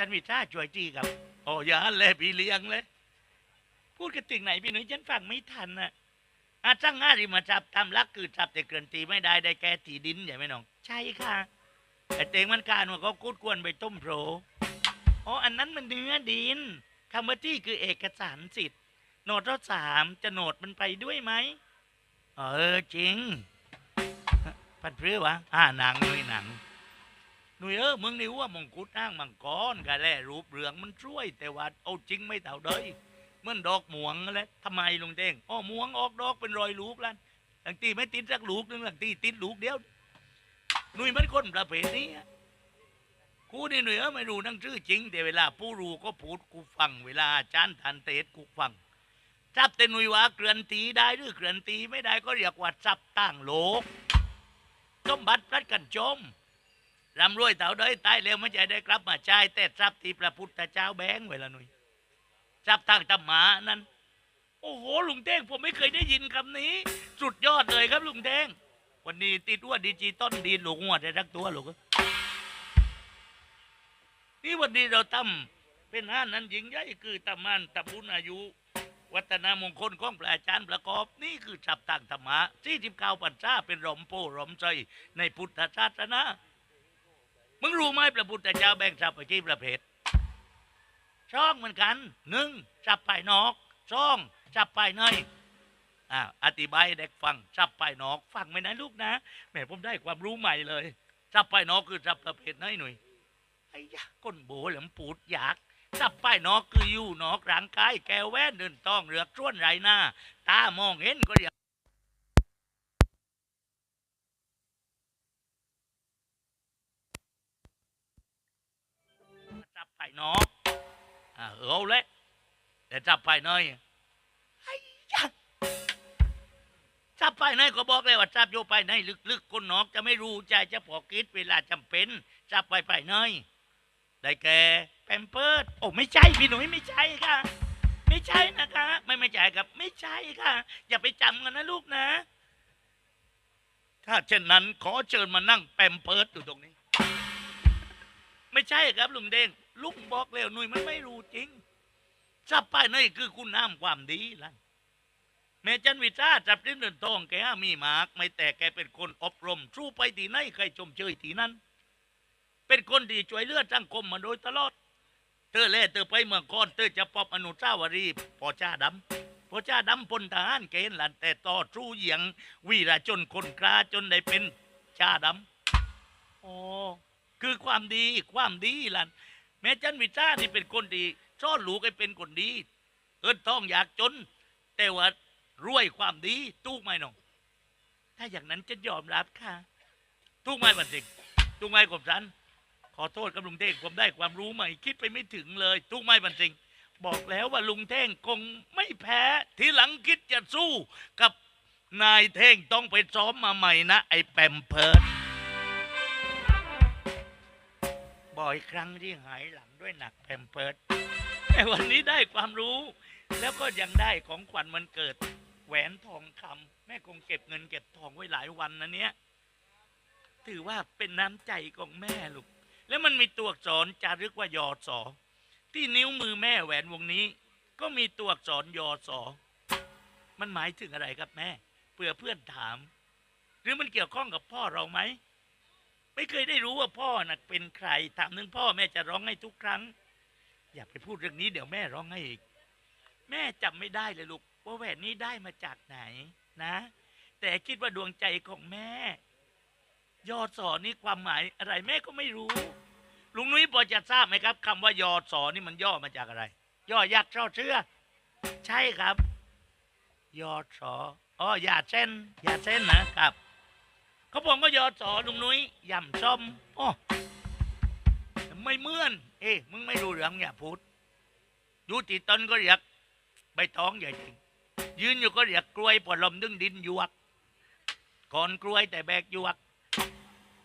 จันวิชาช่วยจีกับโอ้อยาเลยพี่เลี้ยงเลย พูดกันถึงไหนพี่หนุ่ยฉันฟังไม่ทันน่ะอาจ้างงานที่มาจับตามลักคือจับแต่เกินตีไม่ได้ได้แก่ตีดินใช่ไหมน้อง ใช่ค่ะ แต่เต็งมันการว่าก็กูดกวนไปต้มโผรอ๋ออันนั้นมันเนื้อดินคำว่าที่คือเอกสารสิทธิ์โนดรถสามจะโนดมันไปด้วยไหมเออจริง พันเพื่อวะอ่าหนังนุยหนัง หนุ่ยเออมึงนี่ว่ามงกุฎอ้างมังกรกะแล่รูปเรืองมันช่วย แต่ว่าเอาจริงไม่เท่าเดยเหมื่อนดอกหมวงแหละทำไมลุงเด้งอ้อหมวงออกดอกเป็นรอยลูกแล้วหลังตีไม่ติดสักลูกนึงหลังตีติดลูกเดียวหนุ่ยมันคนประเภทนี้อะกูนี่หนุ่ยเออไม่รู้หนังชื่อจริง แต่เวลาผู้รู้ก็พูดกูฟัง เวลาอาจารย์ทันเทศกูฟังจับแต่หนุ่ยว่าเกลือนตีได้หรือเกลือนตีไม่ได้ก็เรียกว่าจับตั้งโลกสมบัติพลัดกันจม ร่ำรวยเต่าด้ยตายเร็วไม่ใจได้กลับมาใช้แต่ทรัพย์ที่พระพุทธเจ้าแบงไว้ละหนุ่ยทรัพย์ทางธรรมะนั้น โอ้โหลุงเท่งผมไม่เคยได้ยินคำนี้ สุดยอดเลยครับลุงเท่งวันนี้ติดอ้วดิจิตอลดีหลงหัวได้รักตัวหลงนี่วันนี้เราทำเป็นห้านนั้นหญิงใหญ่คือตำมันตำบุญอายุ วัฒนามงคลของพระอาจารย์ประกอบ นี่คือฉับต่างธรรมะที่ทิบเก้าปัญชาเป็นร่มโพร่มใจในพุทธศาสนา มึงรู้ไหมพระพุทธเจ้าแบ่งทรัพย์ไปกี่ประเภทช่องเหมือนกันหนึ่งทรัพย์ภายนอกช่องทรัพย์ภายในอ่าอธิบายเด็กฟังทรัพย์ภายนอกฟังไหมนะลูกนะแม่ผมได้ความรู้ใหม่เลยทรัพย์ภายนอกคือทรัพย์ประเภทไหนหน่อยไอ้ยะก้นโบหลมปูดอยากทรัพย์ภายนอกคืออยู่นอกร่างกายแก้วแว่นเดินต้องเรือกช้วนไรหน้า ตามองเห็นก็เรียก ทรัพย์ภายนออ่าเอาเลยแต่ทรัพย์ภายในไอ้ยะทรัพย์ภายในก็บอกเลยว่าทรัพย์โยภายในลึกๆคนนอกจะไม่รู้ใจจะพอคิดเวลาจำเป็นทรัพย์ภายในได้แก่แพมเพิร์ดโอ้ไม่ใช่พี่หนุ่ยไม่ใช่ค่ะ ไม่ใช่นะคะ ไม่ไม่ใช่ครับ ไม่ใช่ค่ะ อย่าไปจำกันนะลูกนะ ถ้าเช่นนั้นขอเชิญมานั่งแปมเพิร์ดอยู่ตรงนี้ ไม่ใช่ครับลุงเด้ง ลุงบอกแล้วหนุ่ยมันไม่รู้จริงทรัพย์ภายคือคุณน้ำความดีล่ะแม่จันวิชาจับดิ้นเดินทองแกมีหมากไม่แต่แกเป็นคนอบรมสู้ไปที่ไหนใครชมเชยที่นั้น เป็นคนที่ช่วยเลือดสังคมมาโดยตลอด เธอแล่เธอไปเมืองก่อนเธอจะปอบอนุสาวรีย์พอจ้าดำพอจ้าดำพลทหารเกณฑ์หลันแต่ต่อสู้เหยียง วีระจนคนกล้าจนได้เป็นจ้าดำโอ้คือความดีความดีหลัน แม่จันวิชานี่เป็นคนดีซ่อนหลูกให้เป็นคนดี เอินต้องอยากจน แต่ว่ารวยความดีตู้ไหมน้อง ถ้าอย่างนั้นจะยอมรับค่ะตู้ไหมบันสิงตู้ไหมกบสันขอโทษกับลุงเท่งผมได้ความรู้ใหม่คิดไปไม่ถึงเลยทุกไม่บันสิงบอกแล้วว่าลุงเท่งคงไม่แพ้ทีหลังคิดจะสู้กับนายเท่งต้องไปซ้อมมาใหม่นะ ไอ้แปมเพิร์ด บ่อยครั้งที่หายหลังด้วยหนักแปมเพิดแต่วันนี้ได้ความรู้ แล้วก็ยังได้ของขวัญมันเกิด แหวนทองคำแม่คงเก็บเงินเก็บทองไว้หลายวันนะเนี้ยถือว่าเป็นน้ำใจของแม่ลูกแล้วมันมีตัวอักษรจารึกว่ายอสอที่นิ้วมือแม่แหวนวงนี้ ก็มีตัวอักษรยอสอมันหมายถึงอะไรครับแม่เผื่อเพื่อนถาม หรือมันเกี่ยวข้องกับพ่อเราไหม ไม่เคยได้รู้ว่าพ่อน่ะเป็นใครถามนึงพ่อแม่จะร้องให้ทุกครั้ง อย่าไปพูดเรื่องนี้เดี๋ยวแม่ร้องให้อีกแม่จำไม่ได้เลยลูกว่าแหวนนี้ได้มาจากไหนนะ แต่คิดว่าดวงใจของแม่ ยอดสอนี่ความหมายอะไรแม่ก็ไม่รู้ ลุงนุ้ยพอจะทราบไหมครับคำว่ายอดสอนี่มันย่อมาจากอะไร ย่อยักษ์ช่อเชื่อ ใช่ครับ ยอดสออ๋อยาเส้นยาเส้นนะครับ เขาบอกว่ายอดสอลุงนุ้ยย่ำส้มอ๋อไม่เหมื่อน เอ๊ะมึงไม่รู้เรื่องอย่าพูดอยู่ติต้นก็เรียกใบตองใหญ่จริงยืนอยู่ก็เรียกกล้วยปวดลมดึงดินหยวกก่อนกล้วยแต่แบกหยวก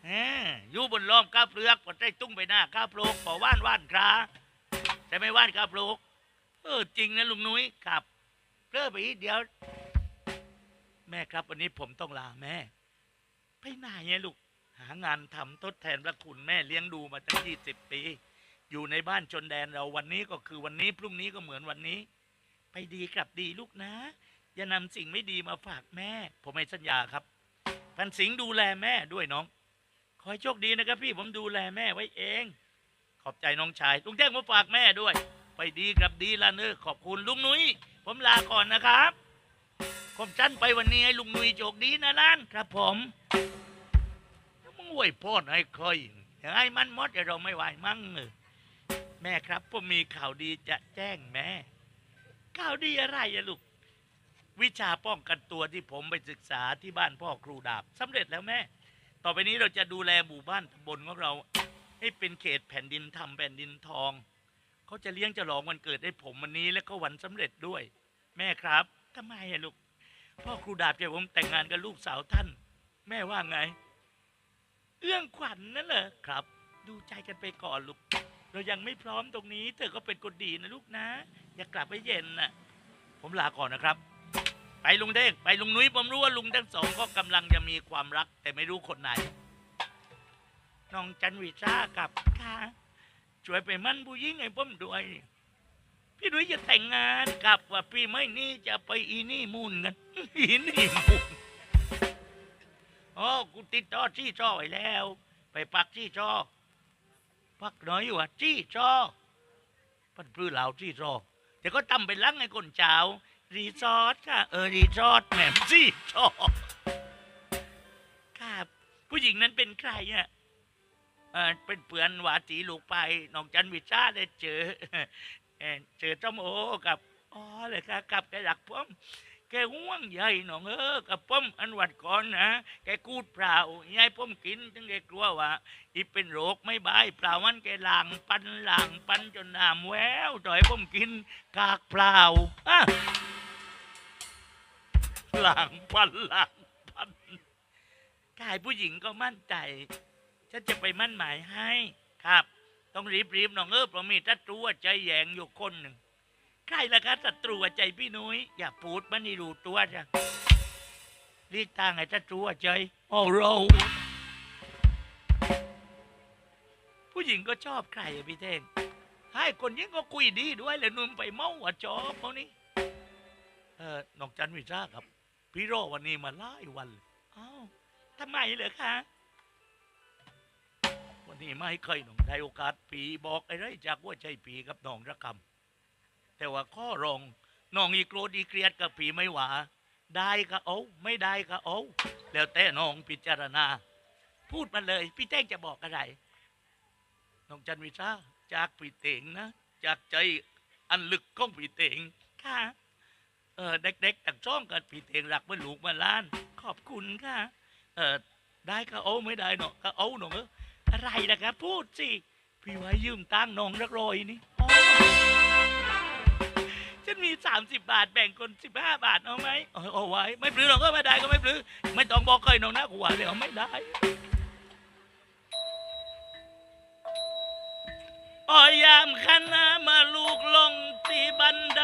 เอ้ออยู่บนล้อมก้าเปลือกปดได้ตุ้งไปหน้าก้าโปลกปอว่านว่านคราแต่ไม่ว่านก้าโปลกเออจริงนะลุงนุ้ยครับเพื่อไปอีกเดียว แม่ครับวันนี้ผมต้องลาแม่ ไปไหนเนี่ยลูก หางานทำทดแทนพระคุณแม่เลี้ยงดูมาตั้งยี่สิบปี อยู่ในบ้านชนแดนเราวันนี้ก็คือวันนี้พรุ่งนี้ก็เหมือนวันนี้ ไปดีกลับดีลูกนะ อย่านำสิ่งไม่ดีมาฝากแม่ ผมให้สัญญาครับ พันสิงห์ดูแลแม่ด้วยน้อง ขอให้โชคดีนะครับพี่ผมดูแลแม่ไว้เอง ขอบใจน้องชายลุงแจ้งมาฝากแม่ด้วย ไปดีกลับดีละเนอขอบคุณลุงนุ้ยผมลาก่อนนะครับ ผมจันไปวันนี้ให้ลุงนุ้ยโชคดีนะล้านครับผมมึงอวยพรให้เคยอย่างไอ้มันมดแต่เราไม่ไหวมั่งเออแม่ครับผมมีข่าวดีจะแจ้งแม่ ข่าวดีอะไรอะลูก วิชาป้องกันตัวที่ผมไปศึกษาที่บ้านพ่อครูดาบสำเร็จแล้วแม่ ต่อไปนี้เราจะดูแลหมู่บ้านตำบลของเรา ให้เป็นเขตแผ่นดินธรรมแผ่นดินทอง เขาจะเลี้ยงฉลองวันเกิดให้ผมวันนี้และก็วันสำเร็จด้วย แม่ครับ ทำไมอะลูก พ่อครูดาบจะให้ผมแต่งงานกับลูกสาวท่าน แม่ว่าไง เอื้องขวัญนั่นเหรอครับ ดูใจกันไปก่อนลูก เรายังไม่พร้อมตรงนี้ เธอก็เป็นคนดีนะลูกนะ อย่ากลับไปเย็นนะผมลาก่อนนะครับ ไปลุงเด้งไปลุงนุ้ยผมรู้ว่าลุงทั้งสองก็กำลังจะมีความรัก แต่ไม่รู้คนไหนน้องจันวิชากับค่ะช่วยไปมั่นผู้หญิงให้ผมด้วย พี่นุ้ยจะแต่งงานกับว่าพี่ไม่นี่จะไปอีนี่มูนกัน อีนี่มูนอ๋อกูติดต่อที่ช่อไว้แล้ว ไปปักที่ช่อปักน้อยว่าที่ช่อพันปลื้อเหล่าที่ช่อแต่ก็ทำเป็นลังให้คนเจ้า รีสอร์ทค่ะ เออรีสอร์ทแหม่มที่ช่อครับ ผู้หญิงนั้นเป็นใครอะเออเป็นเปือนหวาตีลูกไปน้องจันวิชาได้เจอ เอ่อจอต้มโอกับอ๋อเลยครับกับแกหลักป้อมแกห่วงใหญ่น้องเออกับป้อมอันวัดก่อนนะแกกูดเปล่ายายป้อมกินจึงแกกลัวว่าอีเป็นโรคไม่บายเปล่ามันแกหลังปันหลังปันจนหนามแววต่อยป้อมกินกากเปล่าอะหลังปันหลังปันกายผู้หญิงก็มั่นใจฉันจะไปมั่นหมายให้ครับ ต้องรีบรีบๆน้องเออเพราะมีศัตรูใจแยงอยู่คนหนึ่งใครล่ะครับศัตรูใจพี่นุ้ยอย่าพูดมันนี่รู้ตัวจ้ะรีบตั้งให้ศัตรูใจโอ้เราผู้หญิงก็ชอบใครอะพี่เท่งให้คนยิ่งก็คุยดีด้วยเลยนุ่มไปเมาว่าจอบเขานี่เออน้องจันวิชาครับ พี่โรวันนี้มาหลายวันเลยอ้าวทำไมเหรอคะ วันนี้ไม่เคยหนองได้โอกาสปีบอกไอ้ไรจากว่าใจปีกับน้องระคำแต่ว่าข้อรองน้องอีโกรธอีเกลียดกับปีไม่หวาได้ก็เอาไม่ได้ก็เอาแล้วแต่น้องพิจารณา พูดมาเลย พี่แจ้งจะบอกอะไรน้องจันวิชาจากปีเต่งนะ จากใจอันลึกของปีเต่งค่ะเออเด็กๆต่างช่องกันปีเต่งรักเหมื่อลูกมื่อนหล้าน ขอบคุณค่ะเออได้ก็เอาไม่ได้เนาะก็เอาหนอง อะไรนะครับพูดสิ พี่ไว้ยืมตั้งน้องรักรอยนี่อ๋อฉันมีสามสิบบาทแบ่งคนสิบห้าบาทเอาไหมเอาเอาไว้ ไม่ปลื้อหรอกก็ไม่ได้ก็ไม่ปลื้อไม่ต้องบอกเคยน้องนะกูว่าเลยเอาไม่ได้ออยามคณะมาลูกลงตีบันได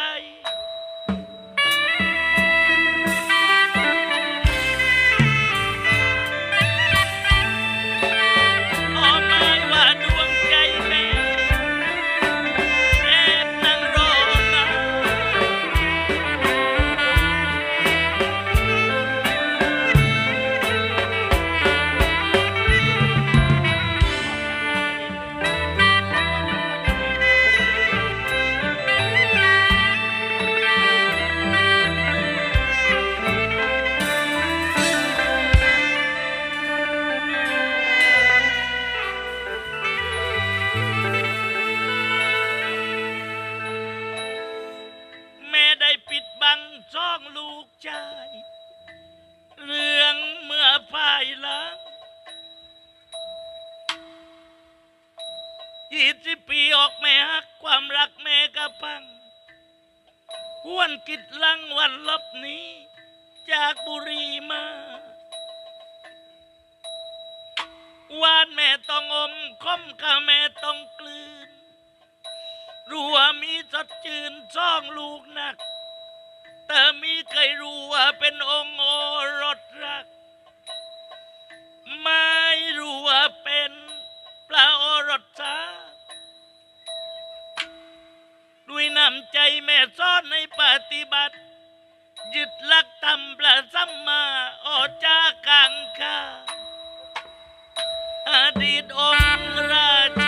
ต้องอมคมข้าแม่ต้องกลืน รู้ว่ามีสดจืนซ่องลูกหนัก แต่มีใครรู้ว่าเป็นองค์โอรสรัก ไม่รู้ว่าเป็นพระโอรสสาด้วยน้ำใจแม่ซ่อนในปฏิบัติยึดหลักธรรมประสัมมาออกจากกังขา อดีตองค์ราชิ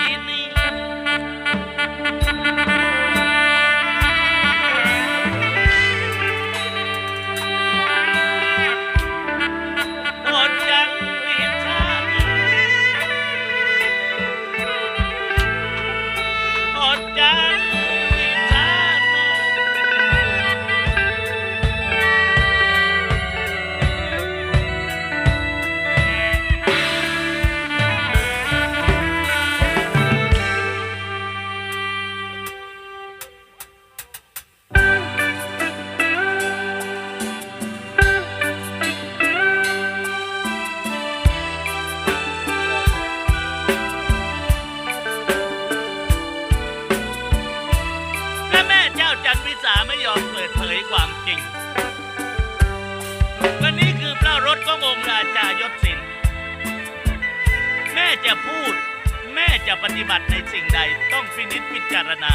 ม่จะปฏิบัติในสิ่งใดต้องพินิจพิจารณา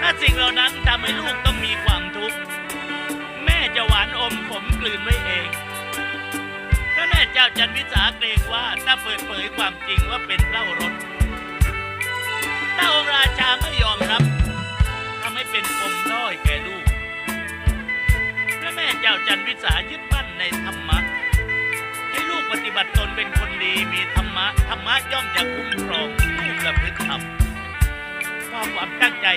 ถ้าสิ่งเหล่านั้นทำให้ลูกต้องมีความทุกข์ แม่จะหวานอมขมกลืนไว้เองถ้าแม่เจ้าจันวิสาเกรงว่าถ้าเปิดเผยความจริงว่าเป็นเล่ารถถ้าองค์ราชาไม่ยอมรับทำให้เป็นปมด้อยแก่ลูกและแม่เจ้าจันวิสายึดมั่นในธรรมะ ปฏิบัติตนเป็นคนดีมีธรรมะ ธรรมะย่อมจะคุ้มครองผู้ประพฤติธรรมความหวังตั้งใจ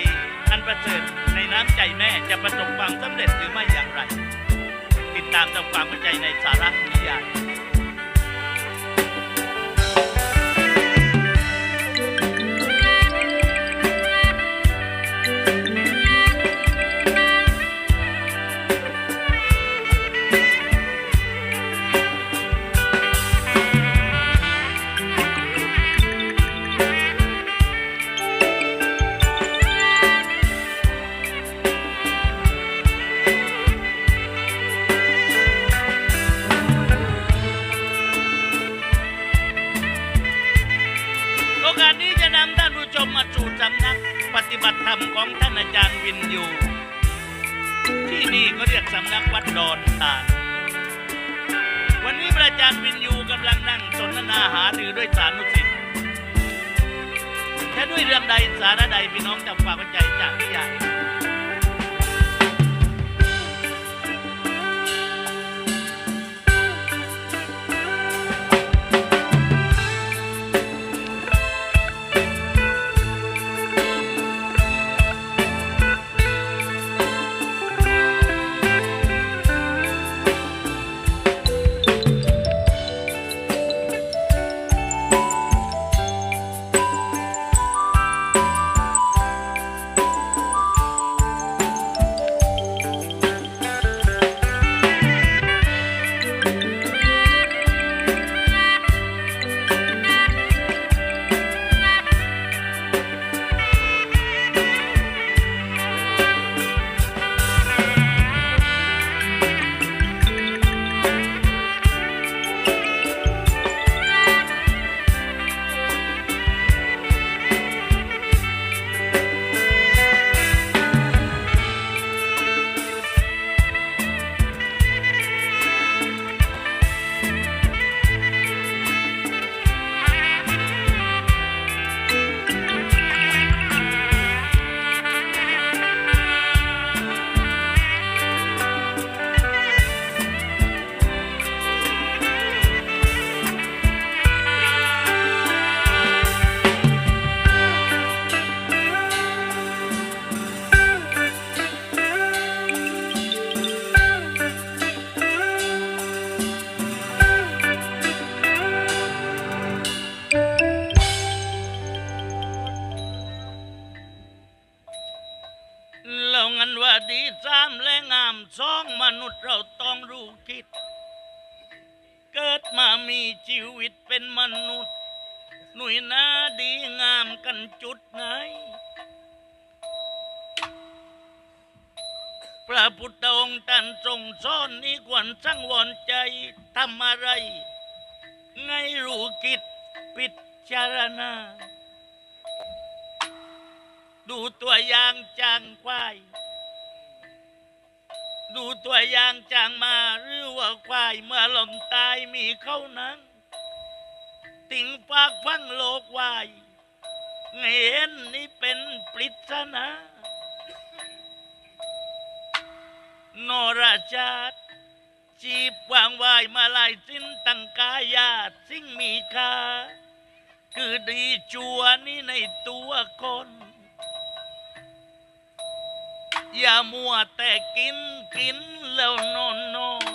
อันประเสริฐในน้ำใจแม่จะประสบความสำเร็จหรือไม่อย่างไร ติดตามตามความเข้าใจในสาระนิยาย ด้วยสานุสิทธิ์แค่ด้วยเรื่องใดสาระใดพี่น้องจำความเข้าใจจากนิยาย พิจารณา ดูตัวอย่างจางควาย ดูตัวอย่างจางมาหรือว่าควายเมื่อลมตายมีเข้านังติ่งปากฟังโลกวายไงเห็นนี่เป็นปริศนาโนราชาติจีบวางวายมาลายสิ้นตั้งกายาสิ่งมีค่า คือดีจัวนี่ในตัวคน อย่ามัวแต่กินกินแล้วนอนนอน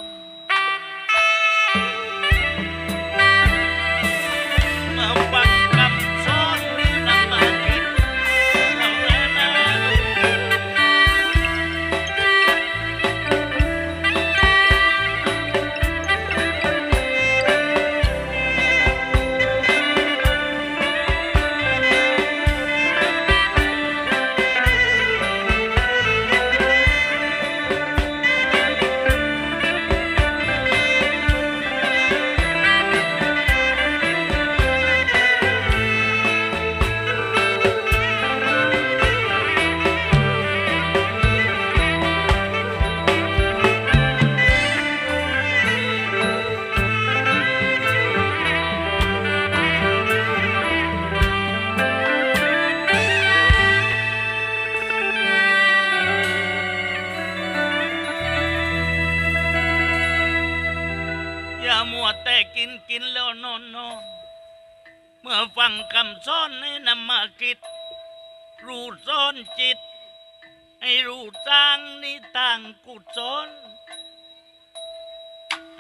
ฟังคำสอนให้นำมาคิด รู้ซ้อนจิต ให้รู้สร้างนิทางกุศล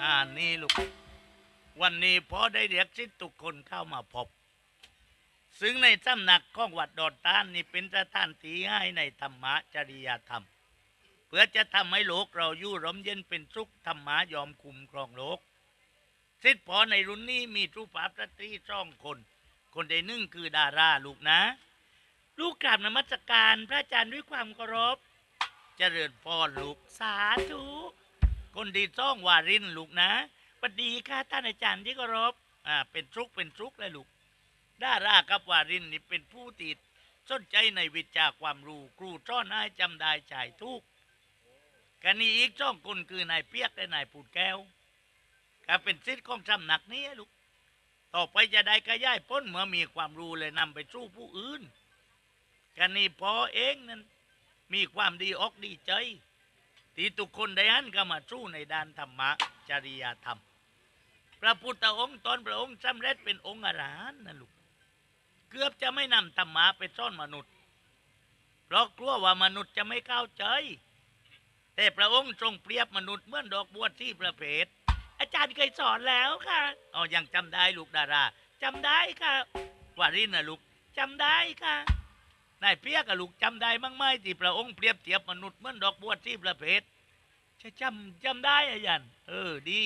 อ่านี่ลูก วันนี้พอได้เรียกสิทธิ์ทุกคนเข้ามาพบ ซึ่งในสำนักของวัดดอนตานนี่เป็นสถานที่ให้ในธรรมะจริยธรรม เพื่อจะทำให้โลกเราอยู่ร่มเย็นเป็นสุขธรรมะยอมคุมครองโลกสิทธิ์พอในรุ่นนี้มีทุปาพระตรีสองคน คนใดหนึ่งคือดาราลูกนะ ลูกกราบนมัสการพระอาจารย์ด้วยความเคารพเจริญพรลูกสาธุคนดีซ่องวารินลูกนะปดีค่ะท่านอาจารย์ที่เคารพอ่าเป็นทุกเป็นทุกเลยลูกดารากับวารินนี่เป็นผู้ติดสนใจในวิชาความรู้ครูซ่อนให้จำได้จ่ายทุกกันนี้อีกสองคนคือนายเปียกและนายปูดแก้วก็เป็นสิทธิ์ของสำหนักนี้ลูก ต่อไปจะได้ขยายพ้นเมื่อมีความรู้เลยนำไปสู้ผู้อื่นกันนี่พอเองนั้นมีความดีอกดีใจที่ทุกคนได้หันเข้ามาสู้ในด้านธรรมะจริยธรรม พระพุทธองค์ตอนพระองค์สำเร็จเป็นองค์อรหันต์นะลูกเกือบจะไม่นำธรรมะไปซ่อนมนุษย์ เพราะกลัวว่ามนุษย์จะไม่เข้าใจ แต่พระองค์ทรงเปรียบมนุษย์เหมือนดอกบัวที่ประเภท จารย์เคยสอนแล้วค่ะ อ๋อยังจำได้ลูกดาราจำได้ค่ะวารินนะลูกจำได้ค่ะ นายเปียกกับลูกจำได้มั้งไหมที่พระองค์เปรียบเทียบมนุษย์เหมือนดอกบัวที่ประเภทจะจำจำได้อาจารย์เออดี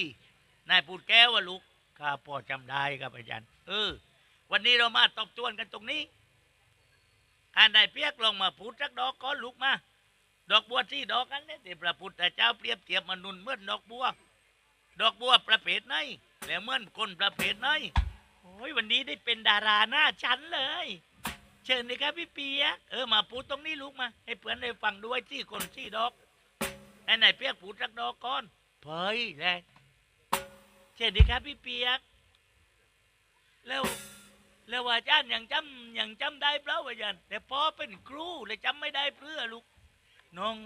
นายพูดแก้วว่าลูกข้าพอจำได้ครับอาจารย์เออ วันนี้เรามาตบตวนกันตรงนี้อ่านนายเปียกลงมาพูดสักดอกก้อนลูกมา ดอกบัวที่ดอกกันเนี่ยที่พระพุทธเจ้าเปรียบเทียบมนุษย์เหมือนดอกบัว ดอกบัวประเภทไหนแล้วเมื่อนคนประเภทไหนโอ้ยวันนี้ได้เป็นดาราหน้าชั้นเลย เชิญเลยครับพี่เปียกเออมาพูดตรงนี้ลูกมา ให้เพื่อนได้ฟังด้วยที่คนที่ดอกไอ้ไหนเปียกพูดสักดอกก่อนเผยเลยเชิญดีครับพี่เปียก แล้วแล้วอาจารย์ยังจำยังจำได้เปล่าอาจารย์แต่พ่อเป็นครูเลยจำไม่ได้เพื่อลูกน้อง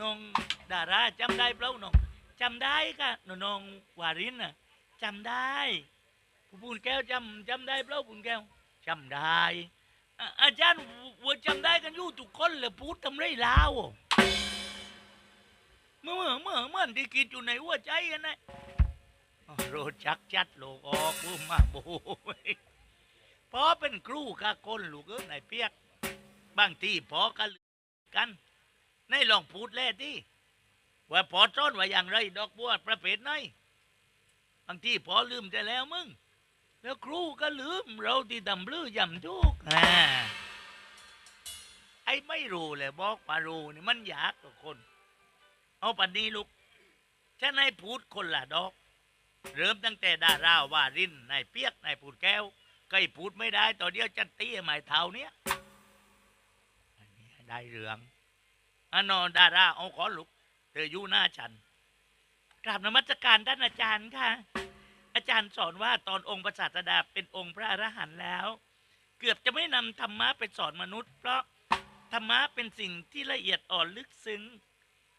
น้องดาราจำได้เปล่าน้อง จำได้ค่ะน้องวารินน่ะจำได้ผู้ปูนแก้วจำจำได้เปล่าปูนแก้วจำได้ อาจารย์ว่าจำได้กันอยู่ทุกคนเลยพูดทำไรลาวเมื่อเมื่อเมื่อที่คิดอยู่ในหัวใจกันนะโรจักจัดโลกออกบูมาโบยพอเป็นครูข้าคนลูกเอ้ยนายเปียก บางทีพอกันกันในลองพูดแล่ที่ ว่าพอจ้อนว่าอย่างไร ดอกบัวประเภทไหนบางทีพอลืมจะแล้วมึง แล้วครูก็ลืม เราที่ดำลือยำทุกอ่าไอ้ไม่รู้เลยบอกว่ารู้นี่มันยากกว่าคน เอาปันนี้ลูกฉันให้พูดคนละดอก เริ่มตั้งแต่ดาราว่ารินนายเปียกนายพูดแก้วก็พูดไม่ได้ต่อเดียวจะตีไม้เท้าเนี้ยอันนี้ได้เรื่องอันนอนดาราเอาขอลุก เธออยู่หน้าฉันกราบนมัสการท่านอาจารย์ค่ะ อาจารย์สอนว่าตอนองค์พระศาสดาเป็นองค์พระอรหันต์แล้ว เกือบจะไม่นำธรรมะไปสอนมนุษย์ เพราะธรรมะเป็นสิ่งที่ละเอียดอ่อนลึกซึ้ง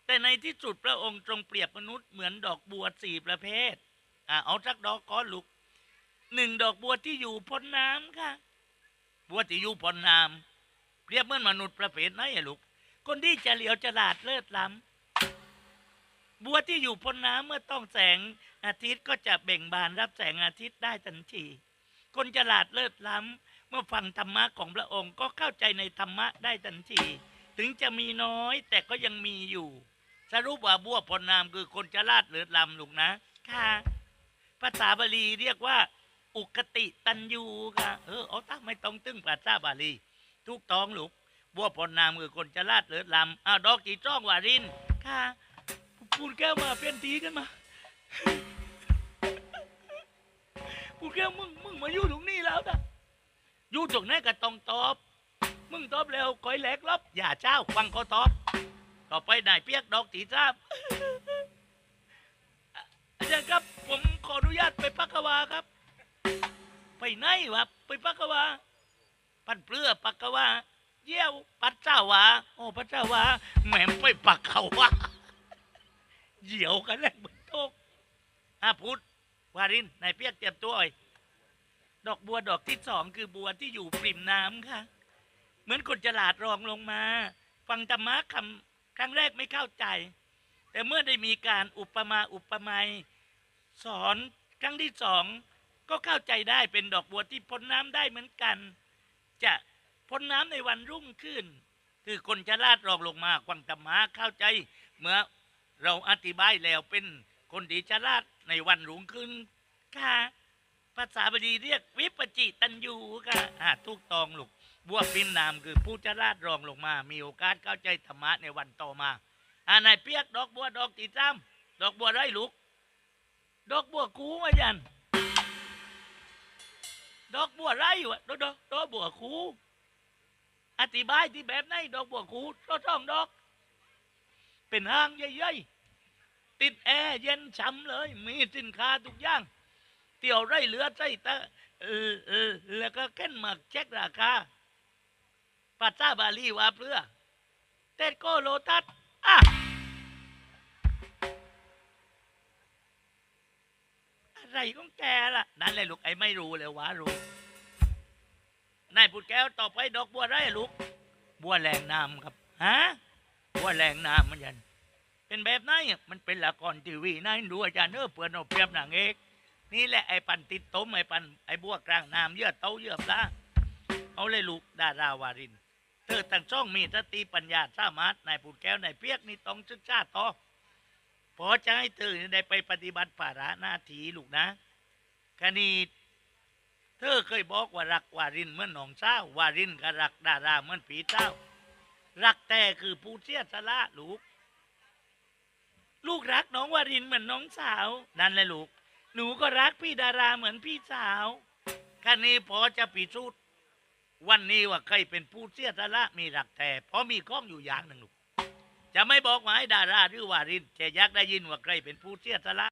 แต่ในที่สุดพระองค์ทรงเปรียบมนุษย์เหมือนดอกบัวสี่ประเภทอ่าเอาสักดอกก้อนลูกหนึ่งดอกบัวที่อยู่พ้นน้ำค่ะ บัวที่อยู่พ้นน้ำเปรียบเหมือนมนุษย์ประเภทไหนอะลูกคนที่จะเฉลียวฉลาดเลิศล้ำ บัวที่อยู่พ้นน้ำเมื่อต้องแสงอาทิตย์ก็จะเบ่งบานรับแสงอาทิตย์ได้ทันที คนฉลาดเลิศล้ำ เมื่อฟังธรรมะของพระองค์ก็เข้าใจในธรรมะได้ทันที ถึงจะมีน้อยแต่ก็ยังมีอยู่ สรุปว่าบัวพ้นน้ำคือคนฉลาดเลิศล้ำลูกนะค่ะภาษาบาลีเรียกว่า อุกติตันยูค่ะเออเอาตั้งไม่ต้องตึงภาษาบาลีทุกต้องลูกบัวพรนามคือคนจะลาดเลือดลำอ้าวดอกจีจ้องวารินค่ะ พูดแก้วมาเปลี่ยนทีกันมา พูดแก้วมึงมึงมาอยู่ตรงนี้แล้วนะอยู่ตรงไหนก็ต้องตอบ มึงตอบแล้วคอยแหลกลบอย่าเจ้าฟังก็ตอบ ต่อไปนายเปียกดอกตีทราบอาจารย์ครับผมขออนุญาตไปปักกวาครับ ไปไหนวะไปปักกวา ปันเปลือปักกวา เยี่ยวปัดเจ้าวาโอ้ปัดเจ้าวาแหม่มไปปักเขาวา เหี่ยวกันแล้วมึงโตกอาพุทธวารินนายเปียกเตรียมตัวไอ้ดอกบัวดอกที่สองคือบัวที่อยู่ปริมน้ำค่ะ เหมือนคนฉลาดรองลงมา ฟังธรรมะคำครั้งแรกไม่เข้าใจ แต่เมื่อได้มีการอุปมาอุปไมยสอนครั้งที่สองก็เข้าใจได้เป็นดอกบัวที่พ้นน้ำได้เหมือนกัน จะพ้นน้ำในวันรุ่งขึ้น คือคนจะลาดรองลงมาควังธรรมะเข้าใจ เมื่อ เราอธิบายแล้วเป็นคนที่จะลาดในวันรุ่งขึ้นค่ะภาษาบาลีเรียกวิปจิตันยูค่ะอ่าทุกตองลูกบัวปินนามคือผู้จะลาดรองลงมา มีโอกาสเข้าใจธรรมะในวันต่อมาอ่านายเปียกดอกบัวดอกตีจ้ำดอกบัวไรลูก ดอกบัวคูมายัน ดอกบัวไรวะดอกดอกดอกบัวคูอธิบายที่แบบไหนดอกบัวคูดอกช่องดอก เป็นห้างใหญ่ๆติดแอร์เย็นฉ่ำเลย มีสินค้าทุกอย่าง เตี่ยวไรเหลือใจตะแล้วก็เข็นมาเช็คราคาภาษาบาลีว่าเพื่อเตดโกโลตัสอะอะไรของแกล่ะ นั่นแหละลูกไอ้ไม่รู้เลยว่ารู้นายพูดแก้วต่อไปดอกบัวไรลูก บัวแรงน้ำครับ ฮะ บัวแรงน้ำมันยันเป็นแบบไหนอะมันเป็นละครทีวีนายดูอาจารย์เนอเปื่อนเอาเปรียบนางเอกนี่แหละไอ้ปันติดต้มไอ้ปันไอ้บัวกลางน้ำเยื่อเต้าเยื่อปลาเอาเลยลูกดาราวารินเธอทั้งช่องมีสติปัญญาสามารถนายพูดแก้วนายเปียกนี่ต้องศึกษาต่อพอจะให้เธอได้ไปปฏิบัติภาระหน้าที่ลูกนะคณีเธอเคยบอกว่ารักวารินเมื่อนหนองเศร้าวารินก็รักดาราเหมือนผีเจ้า รักแต่คือผู้เสียสละลูก ลูกรักน้องวารินเหมือนน้องสาว นั่นแหละลูก หนูก็รักพี่ดาราเหมือนพี่สาวคันนี้พอจะพิสูจน์วันนี้ว่าใครเป็นผู้เสียสละมีรักแต่เพราะมีข้องอยู่อย่างหนึ่งลูก จะไม่บอกว่าให้ดาราหรือวารินจะอยากได้ยินว่าใครเป็นผู้เสียสละ